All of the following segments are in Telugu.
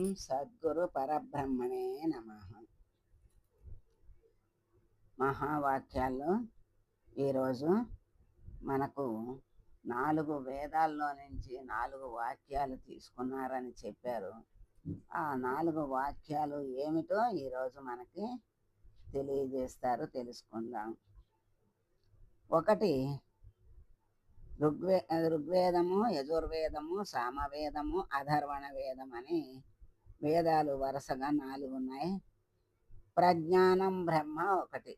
ఓం సద్గురు పరబ్రహ్మణే నమ. మహావాక్యాల్లో ఈరోజు మనకు నాలుగు వేదాల్లో నుంచి నాలుగు వాక్యాలు తీసుకున్నారని చెప్పారు. ఆ నాలుగు వాక్యాలు ఏమిటో ఈరోజు మనకి తెలియజేస్తారు తెలుసుకుందాం. ఒకటి ఋగ్వే ఋగ్వేదము యజుర్వేదము సామవేదము అధర్వణ వేదం అని వేదాలు వరుసగా నాలుగు ఉన్నాయి. ప్రజ్ఞానం బ్రహ్మ ఒకటి.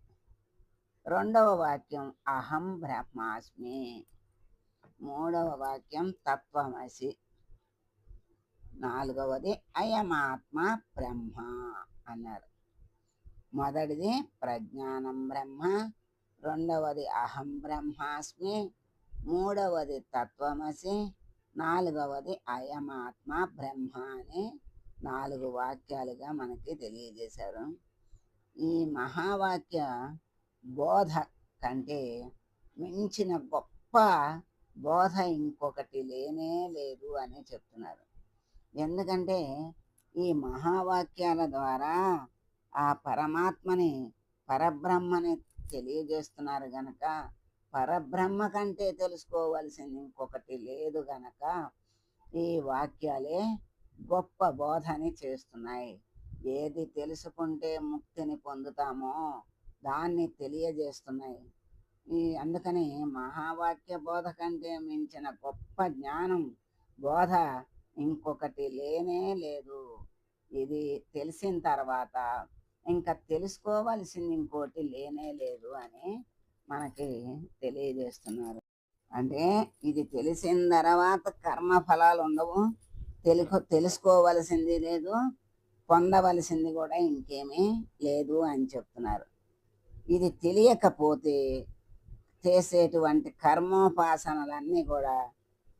రెండవ వాక్యం అహం బ్రహ్మాస్మి. మూడవ వాక్యం తత్వమసి. నాలుగవది అయమాత్మ బ్రహ్మ అన్నారు. మొదటిది ప్రజ్ఞానం బ్రహ్మ. రెండవది అహం బ్రహ్మాస్మి. మూడవది తత్వమసి. నాలుగవది అయమాత్మ బ్రహ్మ అని నాలుగు వాక్యాలుగా మనకి తెలియజేశారు. ఈ మహావాక్య బోధ కంటే మించిన గొప్ప బోధ ఇంకొకటి లేనే లేదు అని చెప్తున్నారు. ఎందుకంటే ఈ మహావాక్యాల ద్వారా ఆ పరమాత్మని పరబ్రహ్మని తెలియజేస్తున్నారు గనక పరబ్రహ్మ కంటే తెలుసుకోవలసింది ఇంకొకటి లేదు గనక ఈ వాక్యాలే గొప్ప బోధని చేస్తున్నాయి. ఏది తెలుసుకుంటే ముక్తిని పొందుతామో దాన్ని తెలియజేస్తున్నాయి. ఈ అందుకని మహావాక్య బోధ కంటే మించిన గొప్ప జ్ఞానం బోధ ఇంకొకటి లేనే లేదు. ఇది తెలిసిన తర్వాత ఇంకా తెలుసుకోవలసింది ఇంకోటి లేనే లేదు అని మనకి తెలియజేస్తున్నారు. అంటే ఇది తెలిసిన తర్వాత కర్మ ఫలాలు ఉండవు. తెలుకో తెలుసుకోవలసింది లేదు పొందవలసింది కూడా ఇంకేమీ లేదు అని చెప్తున్నారు. ఇది తెలియకపోతే చేసేటువంటి కర్మోపాసనలన్నీ కూడా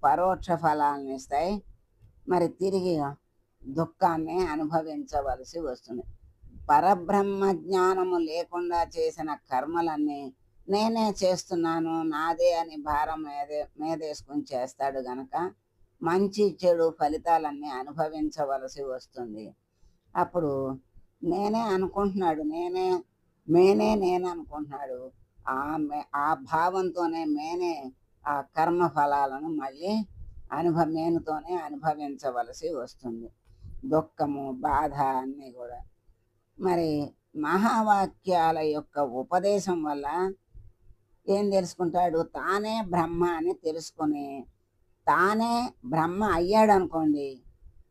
పరోక్ష ఫలాలను ఇస్తాయి. మరి తిరిగి దుఃఖాన్ని అనుభవించవలసి వస్తుంది. పరబ్రహ్మ జ్ఞానము లేకుండా చేసిన కర్మలన్నీ నేనే చేస్తున్నాను నాదే అని భారం మీదే మీదేసుకుని చేస్తాడు గనక మంచి చెడు ఫలితాలన్నీ అనుభవించవలసి వస్తుంది. అప్పుడు నేనే అనుకుంటున్నాడు నేనే మేనే నేను అనుకుంటున్నాడు. ఆ మే ఆ భావంతోనే మేనే ఆ కర్మ ఫలాలను మళ్ళీ అనుభవ మేనుతోనే అనుభవించవలసి వస్తుంది. దుఃఖము బాధ అన్నీ కూడా. మరి మహావాక్యాల యొక్క ఉపదేశం వల్ల ఏం తెలుసుకుంటాడు? తానే బ్రహ్మ అని తెలుసుకుని తానే బ్రహ్మ అయ్యాడు అనుకోండి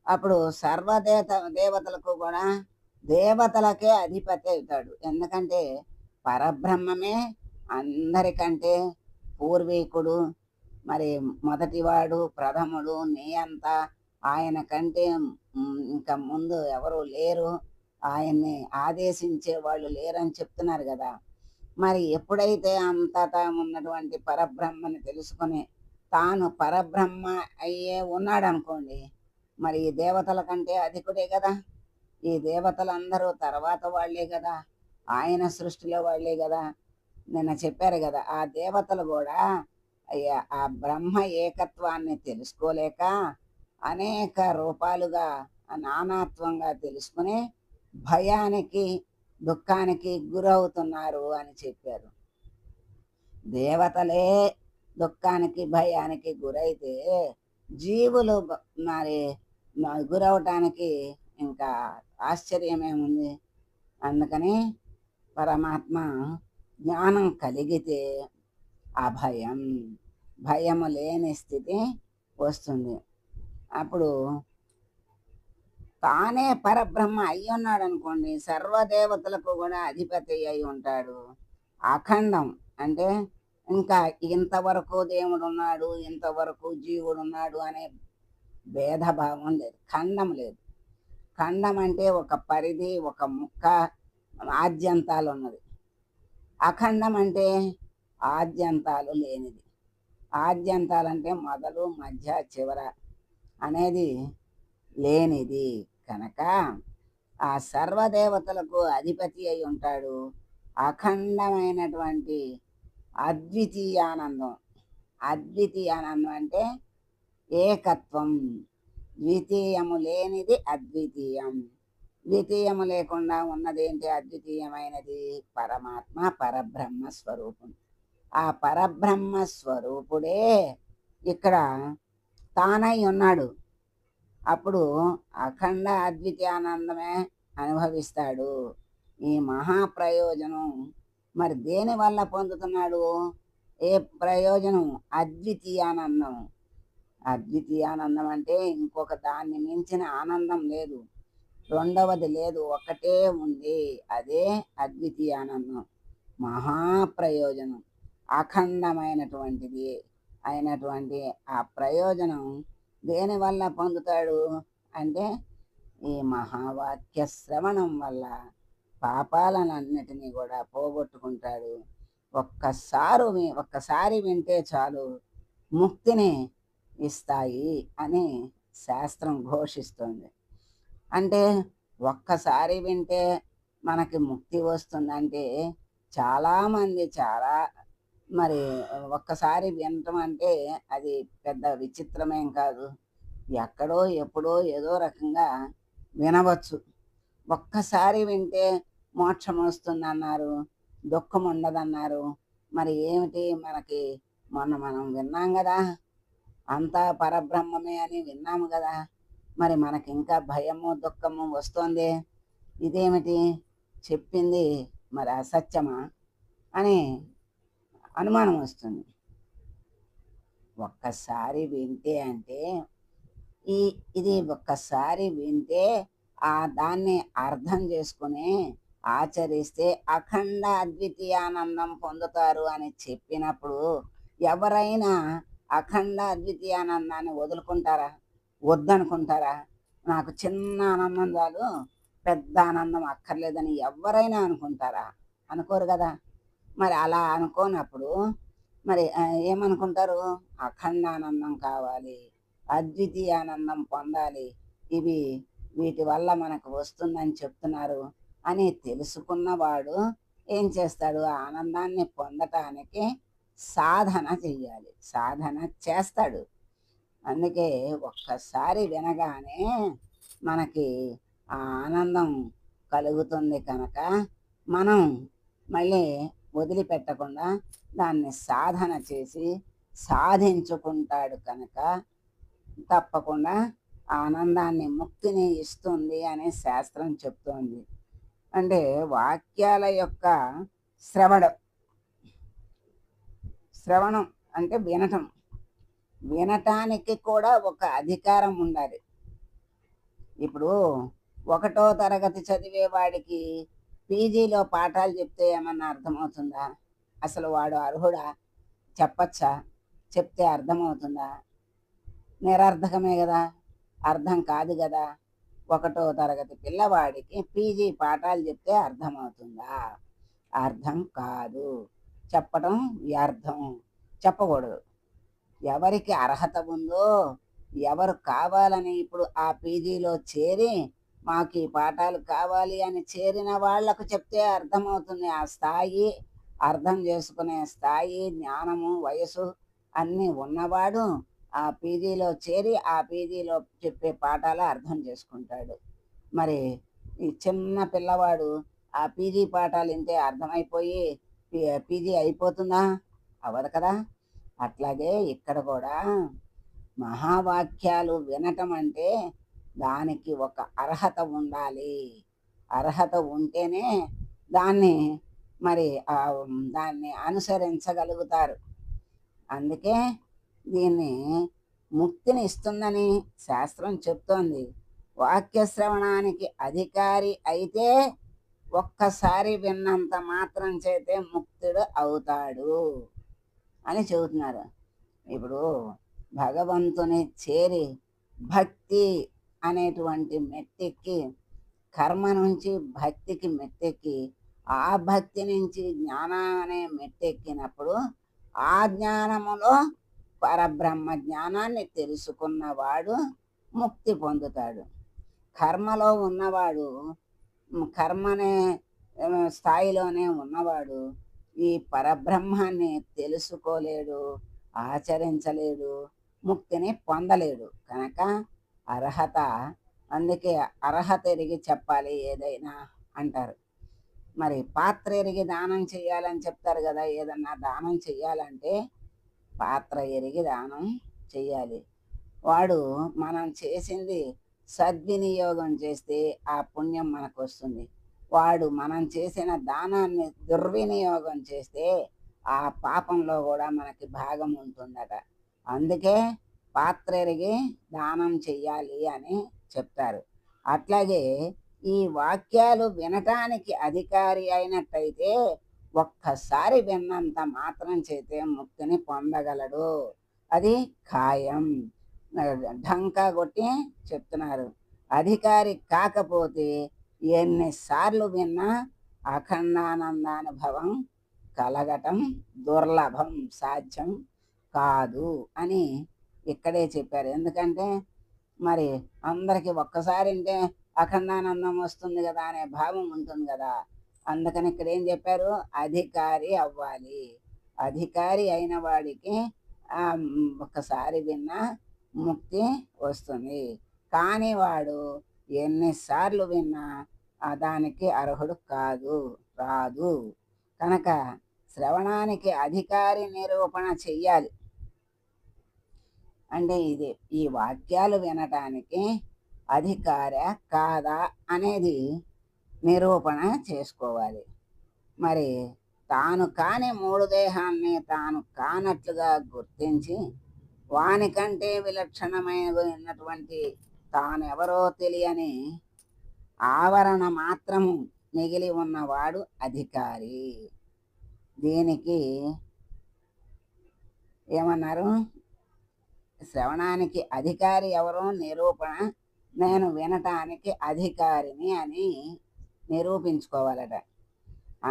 అప్పుడు సర్వదేవత దేవతలకు కూడా దేవతలకే అధిపతి అవుతాడు. ఎందుకంటే పరబ్రహ్మమే అందరికంటే పూర్వీకుడు మరి మొదటివాడు ప్రథముడు నియంత ఆయన కంటే ఇంకా ముందు ఎవరు లేరు ఆయన్ని ఆదేశించే వాళ్ళు లేరని చెప్తున్నారు కదా. మరి ఎప్పుడైతే అంతటా ఉన్నటువంటి పరబ్రహ్మని తెలుసుకుని తాను పరబ్రహ్మ అయ్యే ఉన్నాడనుకోండి మరి ఈ దేవతల కంటే అధికుడే కదా. ఈ దేవతలందరూ తర్వాత వాళ్ళే కదా. ఆయన సృష్టిలో వాళ్ళే కదా. నిన్న చెప్పారు కదా ఆ దేవతలు కూడా అయ్యా ఆ బ్రహ్మ ఏకత్వాన్ని తెలుసుకోలేక అనేక రూపాలుగా నానాత్వంగా తెలుసుకుని భయానికి దుఃఖానికి గురవుతున్నారు అని చెప్పారు. దేవతలే దుఃఖానికి భయానికి గురైతే జీవులు మరి గురవటానికి ఇంకా ఆశ్చర్యమేముంది అందుకని పరమాత్మ జ్ఞానం కలిగితే అభయం భయము లేని స్థితి వస్తుంది. అప్పుడు తానే పరబ్రహ్మ అయి ఉన్నాడు అనుకోండి సర్వదేవతలకు కూడా అధిపతి అయి ఉంటాడు. అఖండం అంటే ఇంకా ఇంతవరకు దేవుడు ఉన్నాడు ఇంతవరకు జీవుడు ఉన్నాడు అనే భేదభావం లేదు ఖండం లేదు. ఖండం అంటే ఒక పరిధి ఒక ముక్క ఆద్యంతాలు ఉన్నది అఖండం అంటే ఆద్యంతాలు లేనిది. ఆద్యంతాలు అంటే మొదలు మధ్య చివర అనేది లేనిది కనుక ఆ సర్వదేవతలకు అధిపతి అయి ఉంటాడు అఖండమైనటువంటి అద్వితీయానందం. అద్వితీయానందం అంటే ఏకత్వం. ద్వితీయము లేనిది అద్వితీయం. ద్వితీయము లేకుండా ఉన్నదేంటి? అద్వితీయమైనది పరమాత్మ పరబ్రహ్మ స్వరూపం. ఆ పరబ్రహ్మ స్వరూపుడే ఇక్కడ తానై ఉన్నాడు. అప్పుడు అఖండ అద్వితీయానందమే అనుభవిస్తాడు. ఈ మహాప్రయోజనం మరి దేని వల్ల పొందుతున్నాడు? ఏ ప్రయోజనం? అద్వితీయానందం. అద్వితీయానందం అంటే ఇంకొక దాన్ని మించిన ఆనందం లేదు. రెండవది లేదు ఒకటే ఉంది. అదే అద్వితీయానందం. మహాప్రయోజనం. అఖండమైనటువంటిది అయినటువంటి ఆ ప్రయోజనం దేని వల్ల పొందుతాడు? అంటే ఈ మహావాక్య శ్రవణం వల్ల. పాపాలన్నిటినీ కూడా పోగొట్టుకుంటాడు. ఒక్కసారి వి- ఒక్కసారి వింటే చాలు ముక్తిని ఇస్తాయి అని శాస్త్రం ఘోషిస్తుంది. అంటే ఒక్కసారి వింటే మనకి ముక్తి వస్తుందంటే చాలామంది చాలా మరి ఒక్కసారి వినటం అంటే అది పెద్ద విచిత్రమేం కాదు. ఎక్కడో ఎప్పుడో ఏదో రకంగా వినవచ్చు. ఒక్కసారి వింటే మోక్షం వస్తుందన్నారు దుఃఖం ఉండదన్నారు. మరి ఏమిటి మనకి? మొన్న మనం విన్నాం కదా అంతా పరబ్రహ్మమే అని విన్నాము కదా. మరి మనకి ఇంకా భయము దుఃఖము వస్తోంది. ఇదేమిటి? చెప్పింది మరి అసత్యమా? అని అనుమానం వస్తుంది. ఒక్కసారి వింటే అంటే ఈ ఇది ఒక్కసారి వింటే ఆ దాన్ని అర్థం చేసుకుని ఆచరిస్తే అఖండ అద్వితీయానందం పొందుతారు అని చెప్పినప్పుడు ఎవరైనా అఖండ అద్వితీయానందాన్ని వదులుకుంటారా? వద్దనుకుంటారా? నాకు చిన్న ఆనందం చాలు పెద్ద ఆనందం అక్కర్లేదని ఎవరైనా అనుకుంటారా? అనుకోరు కదా. మరి అలా అనుకోనప్పుడు మరి ఏమనుకుంటారు? అఖండ ఆనందం కావాలి అద్వితీయానందం పొందాలి ఇవి వీటి వల్ల మనకు వస్తుందని చెప్తున్నారు. అని తెలుసుకున్నవాడు ఏం చేస్తాడు? ఆ ఆనందాన్ని పొందటానికి సాధన చెయ్యాలి. సాధన చేస్తాడు. అందుకే ఒక్కసారి వినగానే మనకి ఆనందం కలుగుతుంది కనుక మనం మళ్ళీ వదిలిపెట్టకుండా దాన్ని సాధన చేసి సాధించుకుంటాడు కనుక తప్పకుండా ఆనందాన్ని ముక్తిని ఇస్తుంది అనే శాస్త్రం చెప్తోంది. అంటే వాక్యాల యొక్క శ్రవణం. శ్రవణం అంటే వినటం. వినటానికి కూడా ఒక అధికారం ఉండాలి. ఇప్పుడు ఒకటో తరగతి చదివే వాడికి పీజీలో పాఠాలు చెప్తే ఏమన్నా అర్థమవుతుందా? అసలు వాడు అర్హుడా? చెప్పచ్చా? చెప్తే అర్థమవుతుందా? నిరర్థకమే కదా? అర్థం కాదు కదా? ఒకటో తరగతి పిల్లవాడికి పీజీ పాఠాలు చెప్తే అర్థమవుతుందా? అర్థం కాదు. చెప్పటం వ్యర్థం. చెప్పకూడదు. ఎవరికి అర్హత ఉందో ఎవరు కావాలని ఇప్పుడు ఆ పీజీలో చేరి మాకు ఈ పాఠాలు కావాలి అని చేరిన వాళ్ళకు చెప్తే అర్థమవుతుంది. ఆ స్థాయి అర్థం చేసుకునే స్థాయి జ్ఞానము వయసు అన్నీ ఉన్నవాడు ఆ పీజీలో చేరి ఆ పీజీలో చెప్పే పాఠాలు అర్థం చేసుకుంటాడు. మరి ఈ చిన్న పిల్లవాడు ఆ పీజీ పాఠాలు వింటే అర్థమైపోయి పీజీ అయిపోతుందా? అవ్వదు కదా. అట్లాగే ఇక్కడ కూడా మహావాక్యాలు వినటం అంటే దానికి ఒక అర్హత ఉండాలి. అర్హత ఉంటేనే దాన్ని మరి దాన్ని అనుసరించగలుగుతారు. అందుకే దీన్ని ముక్తిని ఇస్తుందని శాస్త్రం చెప్తోంది. వాక్యశ్రవణానికి అధికారి అయితే ఒక్కసారి విన్నంత మాత్రం చేతే ముక్తుడు అవుతాడు అని చెబుతున్నారు. ఇప్పుడు భగవంతుని చేరి భక్తి అనేటువంటి మెట్టెక్కి కర్మ నుంచి భక్తికి మెట్టెక్కి ఆ భక్తి నుంచి జ్ఞానం అనే మెట్టెక్కినప్పుడు ఆ జ్ఞానములో పరబ్రహ్మ జ్ఞానాన్ని తెలుసుకున్నవాడు ముక్తి పొందుతాడు. కర్మలో ఉన్నవాడు కర్మనే స్థాయిలోనే ఉన్నవాడు ఈ పరబ్రహ్మాన్ని తెలుసుకోలేడు ఆచరించలేడు ముక్తిని పొందలేడు. కనుక అర్హత అందుకే అర్హత ఎరిగి చెప్పాలి ఏదైనా అంటారు. మరి పాత్ర ఎరిగి దానం చేయాలని చెప్తారు కదా ఏదన్నా దానం చేయాలంటే పాత్ర ఎరిగి దానం చేయాలి. వాడు మనం చేసింది సద్వినియోగం చేస్తే ఆ పుణ్యం మనకు వస్తుంది వాడు మనం చేసిన దానాన్ని దుర్వినియోగం చేస్తే ఆ పాపంలో కూడా మనకి భాగం ఉంటుందట. అందుకే పాత్ర ఎరిగి దానం చెయ్యాలి అని చెప్తారు. అట్లాగే ఈ వాక్యాలు వినటానికి అధికారి అయినట్టయితే ఒక్కసారి విన్నంత మాత్రం చేతే ముక్తిని పొందగలడు. అది ఖాయం. ఢంకా కొట్టి చెప్తున్నారు. అధికారి కాకపోతే ఎన్నిసార్లు విన్నా అఖండానందానుభవం కలగటం దుర్లభం సాధ్యం కాదు అని ఇక్కడే చెప్పారు. ఎందుకంటే మరి అందరికీ ఒక్కసారి అంటే అఖండానందం వస్తుంది కదా అనే భావం ఉంటుంది కదా. అందుకని ఇక్కడ ఏం చెప్పారు? అధికారి అవ్వాలి. అధికారి అయిన వాడికి ఒకసారి ఒక్కసారి విన్నా ముక్తి వస్తుంది. కానీ వాడు ఎన్నిసార్లు విన్నా దానికి అర్హుడు కాదు రాదు. కనుక శ్రవణానికి అధికారి నిరూపణ చెయ్యాలి. అంటే ఇది ఈ వాక్యాలు వినటానికి అధికార కాదా అనేది నిరూపణ చేసుకోవాలి. మరి తాను కాని మూడు దేహాన్ని తాను కానట్లుగా గుర్తించి వానికంటే విలక్షణమైనటువంటి తాను ఎవరో తెలియని ఆవరణ మాత్రము మిగిలి ఉన్నవాడు అధికారి. దీనికి ఏమన్నారు? శ్రవణానికి అధికారి ఎవరో నిరూపణ నేను వినటానికి అధికారిని అని నిరూపించుకోవాలట.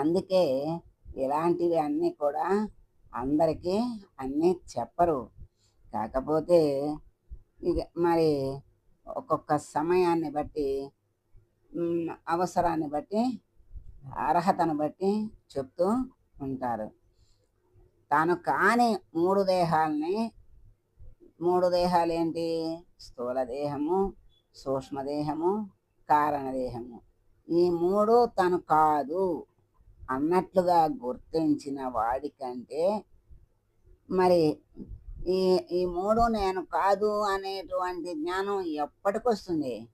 అందుకే ఇలాంటివి అన్నీ కూడా అందరికీ అన్నీ చెప్పరు. కాకపోతే ఇక మరి ఒక్కొక్క సమయాన్ని బట్టి అవసరాన్ని బట్టి అర్హతను బట్టి చెప్తూ ఉంటారు. తాను కాని మూడు దేహాలని మూడు దేహాలు ఏంటి స్థూల దేహము సూక్ష్మదేహము కారణదేహము ఈ మూడు తను కాదు. అన్నట్లుగా గుర్తించిన వాడికంటే మరి ఈ ఈ మూడు నేను కాదు అనేటువంటి జ్ఞానం ఎప్పటికొస్తుంది?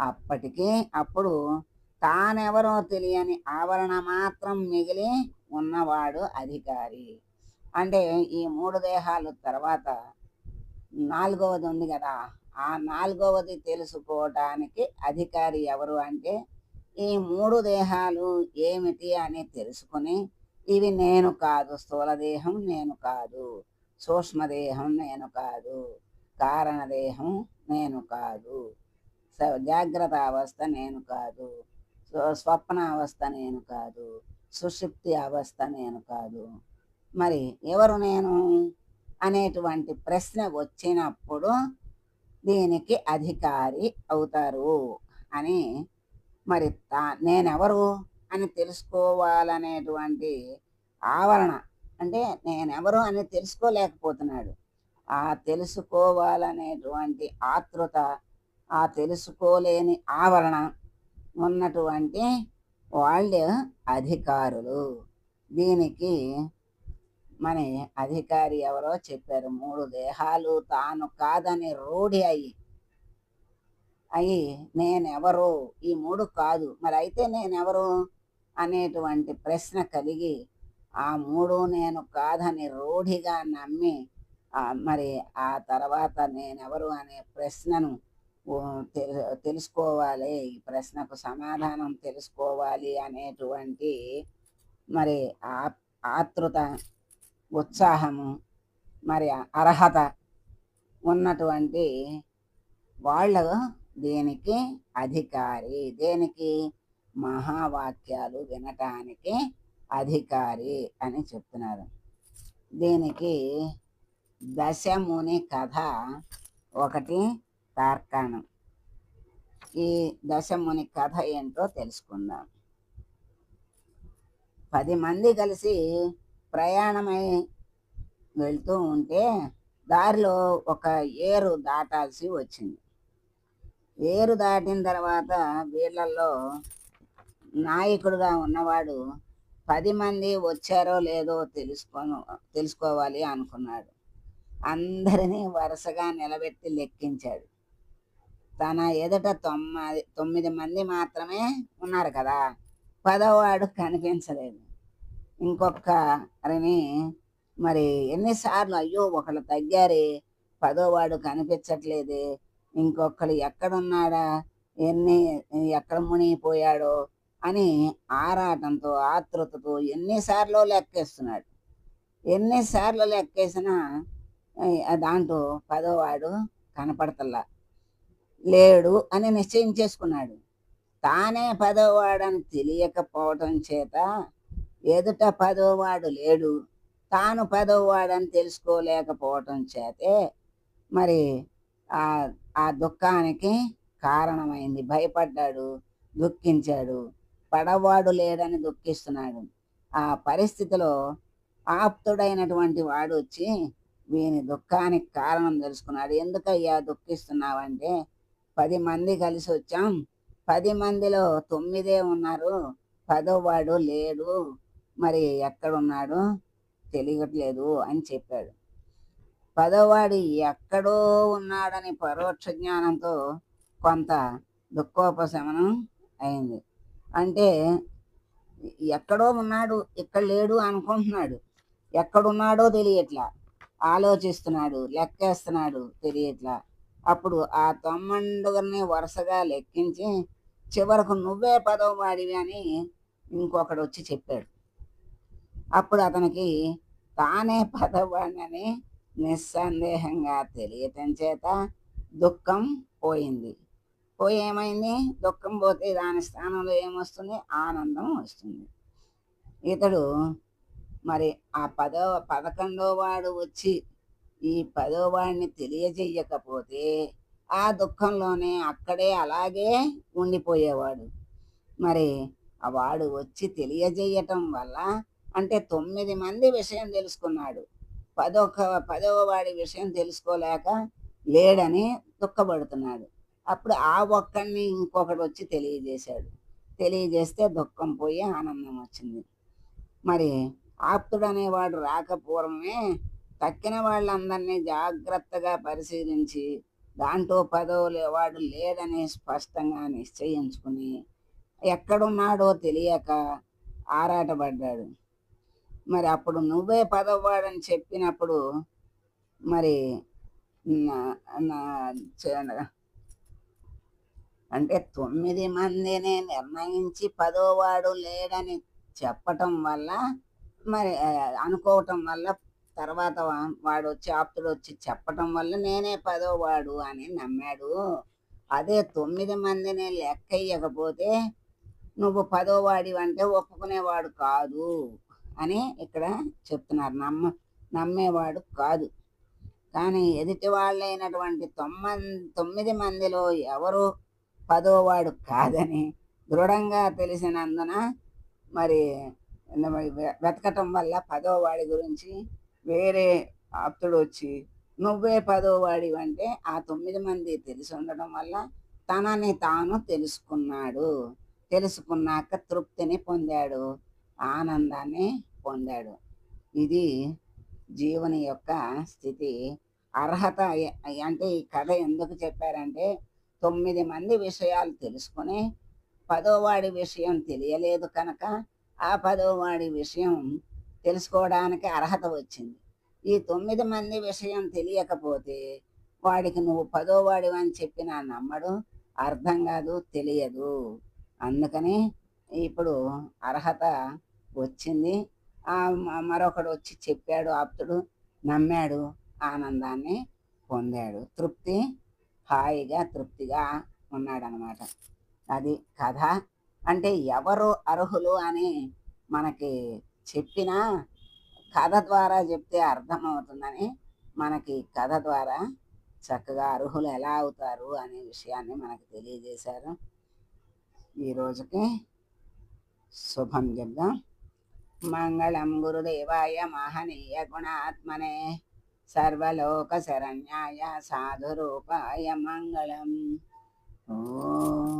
అప్పటికి అప్పుడు తానెవరో తెలియని ఆవరణ మాత్రం మిగిలి ఉన్నవాడు అధికారి. అంటే ఈ మూడు దేహాలు తర్వాత నాలుగవది ఉంది కదా ఆ నాలుగవది తెలుసుకోవటానికి అధికారి ఎవరు అంటే ఈ మూడు దేహాలు ఏమిటి అని తెలుసుకుని ఇవి నేను కాదు స్థూలదేహం నేను కాదు సూక్ష్మదేహం నేను కాదు కారణదేహం నేను కాదు స- జాగ్రత్త అవస్థ నేను కాదు స్వప్న అవస్థ నేను కాదు సుషిప్తి అవస్థ నేను కాదు. మరి ఎవరు నేను? అనేటువంటి ప్రశ్న వచ్చినప్పుడు దీనికి అధికారి అవుతారు అని మరి తా నేనెవరు అని తెలుసుకోవాలనేటువంటి ఆవరణ. అంటే నేనెవరు అని తెలుసుకోలేకపోతున్నాడు. ఆ తెలుసుకోవాలనేటువంటి ఆతృత ఆ తెలుసుకోలేని ఆవరణ ఉన్నటువంటి వాళ్ళు అధికారులు. దీనికి మన అధికారి ఎవరో చెప్పారు మూడు దేహాలు తాను కాదని రూఢి అయ్యి అయ్యి నేనెవరు ఈ మూడు కాదు. మరి అయితే నేనెవరు అనేటువంటి ప్రశ్న కలిగి ఆ మూడు నేను కాదని రూఢిగా నమ్మి మరి ఆ తర్వాత నేనెవరు అనే ప్రశ్నను తెలుసుకోవాలి ఈ ప్రశ్నకు సమాధానం తెలుసుకోవాలి అనేటువంటి మరి ఆ ఆతృత ఉత్సాహము మరి అర్హత ఉన్నటువంటి వాళ్ళు దీనికి? అధికారి. దేనికి? మహావాక్యాలు వినటానికి అధికారి అని చెప్తున్నారు. దీనికి దశముని కథ ఒకటి తార్కాణం. ఈ దశముని కథ ఏంటో తెలుసుకుందాం. పది మంది కలిసి ప్రయాణమై వెళ్తూ ఉంటే దారిలో ఒక ఏరు దాటాల్సి వచ్చింది. ఏరు దాటిన తర్వాత వీళ్ళల్లో నాయకుడుగా ఉన్నవాడు పది మంది వచ్చారో లేదో తెలుసుకోను తెలుసుకోవాలి అనుకున్నాడు. అందరినీ వరుసగా నిలబెట్టి లెక్కించాడు. తన ఎదుట తొమ్మిది తొమ్మిది మంది మాత్రమే ఉన్నారు కదా పదోవాడు కనిపించలేదు. ఇంకొకరిని మరి ఎన్నిసార్లు అయ్యో ఒకళ్ళు తగ్గారే పదోవాడు కనిపించట్లేదే ఇంకొకరు ఎక్కడున్నాడా? ఎన్ని ఎక్కడ మునిగిపోయాడో? అని ఆరాటంతో ఆతృతతో ఎన్నిసార్లు లెక్కేస్తున్నాడు. ఎన్నిసార్లు లెక్కేసినా దాంట్లో పదోవాడు కనపడతల్లా లేడు అని నిశ్చయం చేసుకున్నాడు. తానే పదోవాడని తెలియకపోవటం చేత ఎదుట పదోవాడు లేడు. తాను పదోవాడని తెలుసుకోలేకపోవటం చేతే మరి ఆ ఆ దుఃఖానికి కారణమైంది. భయపడ్డాడు దుఃఖించాడు. పడవాడు లేడని దుఃఖిస్తున్నాడు. ఆ పరిస్థితిలో ఆప్తుడైనటువంటి వాడు వచ్చి వీని దుఃఖానికి కారణం తెలుసుకున్నాడు. ఎందుకయ్యా దుఃఖిస్తున్నావంటే పది మంది కలిసి వచ్చాం. పది మందిలో తొమ్మిదే ఉన్నారు. పదోవాడు లేడు. మరి ఎక్కడున్నాడు? తెలియట్లేదు అని చెప్పాడు. పదోవాడు ఎక్కడో ఉన్నాడని పరోక్ష జ్ఞానంతో కొంత దుఃఖోపశమనం అయింది. అంటే ఎక్కడో ఉన్నాడు ఇక్కడ లేడు అనుకుంటున్నాడు. ఎక్కడున్నాడో తెలియట్లా. ఆలోచిస్తున్నాడు లెక్కేస్తున్నాడు తెలియట్లా. అప్పుడు ఆ తొమ్మండుగురిని వరుసగా లెక్కించి చివరకు నువ్వే పదవ వాడివి అని ఇంకొకడు వచ్చి చెప్పాడు. అప్పుడు అతనికి తానే పదవాడినని నిస్సందేహంగా తెలియటం చేత దుఃఖం పోయింది. పోయి ఏమైంది దుఃఖం పోతే దాని స్థానంలో ఏమొస్తుంది? ఆనందం వస్తుంది. ఇతడు మరి ఆ పదో పదకొండో వాడు వచ్చి ఈ పదో వాడిని తెలియజేయకపోతే ఆ దుఃఖంలోనే అక్కడే అలాగే ఉండిపోయేవాడు. మరి ఆ వాడు వచ్చి తెలియజేయటం వల్ల అంటే తొమ్మిది మంది విషయం తెలుసుకున్నాడు. పదొక పదవ వాడి విషయం తెలుసుకోలేక లేడని దుఃఖపడుతున్నాడు. అప్పుడు ఆ ఒక్కడిని ఇంకొకటి వచ్చి తెలియజేశాడు. తెలియజేస్తే దుఃఖం పోయి ఆనందం వచ్చింది. మరి ఆప్తుడనేవాడు రాకపూర్వమే తక్కిన వాళ్ళందరినీ జాగ్రత్తగా పరిశీలించి దాంట్లో పదవులు వాడు లేడని స్పష్టంగా నిశ్చయించుకుని ఎక్కడున్నాడో తెలియక ఆరాటపడ్డాడు. మరి అప్పుడు నువ్వే పదవాడని చెప్పినప్పుడు మరి నా- అంటే తొమ్మిది మందిని నిర్ణయించి పదోవాడు లేడని చెప్పటం వల్ల మరి అనుకోవటం వల్ల తర్వాత వాడు వచ్చి ఆప్తుడు వచ్చి చెప్పటం వల్ల నేనే పదోవాడు అని నమ్మాడు. అదే తొమ్మిది మందిని లెక్క ఇవ్వకపోతే నువ్వు పదోవాడి అంటే ఒప్పుకునేవాడు కాదు. అని ఇక్కడ చెప్తున్నారు. నమ్మ నమ్మేవాడు కాదు. కానీ ఎదుటి వాళ్ళైనటువంటి తొమ్మిది తొమ్మిది మందిలో ఎవరు పదోవాడు కాదని దృఢంగా తెలిసినందున మరి వెతకటం వల్ల పదోవాడి గురించి వేరే ఆప్తుడు వచ్చి నువ్వే పదోవాడి అంటే ఆ తొమ్మిది మంది తెలిసి ఉండడం వల్ల తనని తాను తెలుసుకున్నాడు. తెలుసుకున్నాక తృప్తిని పొందాడు. ఆనందాన్ని పొందాడు. ఇది జీవుని యొక్క స్థితి. అర్హత అంటే ఈ కథ ఎందుకు చెప్పారంటే తొమ్మిది మంది విషయాలు తెలుసుకొని పదోవాడి విషయం తెలియలేదు కనుక ఆ పదోవాడి విషయం తెలుసుకోవడానికి అర్హత వచ్చింది. ఈ తొమ్మిది మంది విషయం తెలియకపోతే వాడికి నువ్వు పదోవాడి అని చెప్పినా నమ్మడు అర్థం కాదు తెలియదు. అందుకని ఇప్పుడు అర్హత వచ్చింది. మరొకడు వచ్చి చెప్పాడు ఆప్తుడు నమ్మాడు ఆనందాన్ని పొందాడు. తృప్తి హాయిగా తృప్తిగా ఉన్నాడనమాట. అది కథ. అంటే ఎవరు అర్హులు అని మనకి చెప్పిన కథ ద్వారా చెప్తే అర్థమవుతుందని మనకి కథ ద్వారా చక్కగా అర్హులు ఎలా అవుతారు అనే విషయాన్ని మనకు తెలియజేశారు. ఈ రోజుకి శుభం చెప్దాం. మంగళం గురుదేవాయ మహనీయ గుణాత్మనే. సర్వలోక శరణ్యాయ సాధురూపాయ మంగళం. ఓ